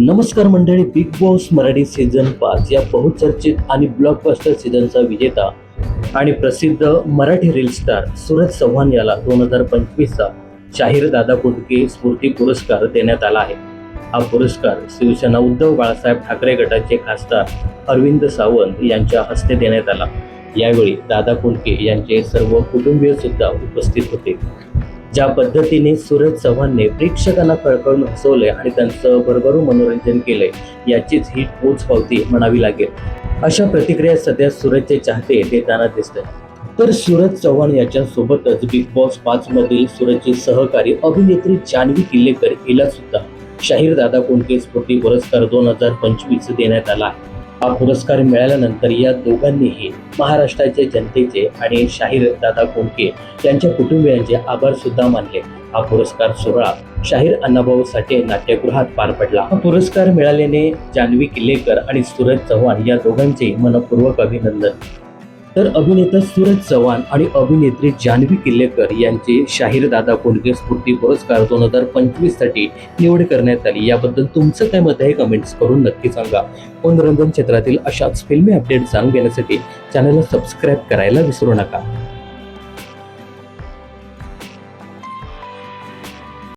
नमस्कार मंडळी big boss Marathi season पाच या बहुचर्चित आणि ब्लॉकबस्टर सीझनचा विजेता आणि प्रसिद्ध मराठी रील स्टार सूरज चव्हाण याला दोन हजार पंचवीसचा शाहीर दादा कुटके स्फूर्ती पुरस्कार देण्यात आला आहे. हा पुरस्कार शिवसेना उद्धव बाळासाहेब ठाकरे गटाचे खासदार अरविंद सावंत यांच्या हस्ते देण्यात आला. यावेळी दादा कुंडके यांचे सर्व कुटुंबीय सुद्धा उपस्थित होते. ज्या पद्धतीने सूरज चव्हाणने प्रेक्षकांना कळकळून हसवले आणि त्यांचं भरभरून मनोरंजन केले याचीच ही पोच पावती म्हणावी लागेल. अशा प्रतिक्रिया सध्या सूरजचे चाहते देताना दिसत तर सूरज चव्हाण याच्या सोबतच बिग बॉस पाच मधील सूरजचे सहकारी अभिनेत्री जान्हवी किल्लेकर हिला सुद्धा शाहीर दादा कोंडके स्फूर्ती पुरस्कार दोन हजार पंचवीस देण्यात आला आहे. हा पुरस्कार मिळाल्यानंतर या दोघांनीही महाराष्ट्राच्या जनतेचे आणि शाहीर दादा कोंडके त्यांच्या कुटुंबियांचे आभार सुद्धा मानले. हा पुरस्कार सोहळा शाहीर अण्णाभाऊ साठे नाट्यगृहात पार पडला. हा पुरस्कार मिळाल्याने जान्हवी किल्लेकर आणि सूरज चव्हाण या दोघांचे मनपूर्वक अभिनंदन. तर अभिनेता सूरज चव्हाण आणि अभिनेत्री जान्हवी किल्लेकर यांचे शाहीर दादा कोंडके स्फूर्ती पुरस्कार दोन हजार पंचवीससाठी निवड करण्यात आली. याबद्दल तुमचं काय मत आहे? कमेंट्स करून नक्की सांगा. मनोरंजन क्षेत्रातील अशाच फिल्मी अपडेट जाणून घेण्यासाठी चॅनलला सबस्क्राईब करायला विसरू नका.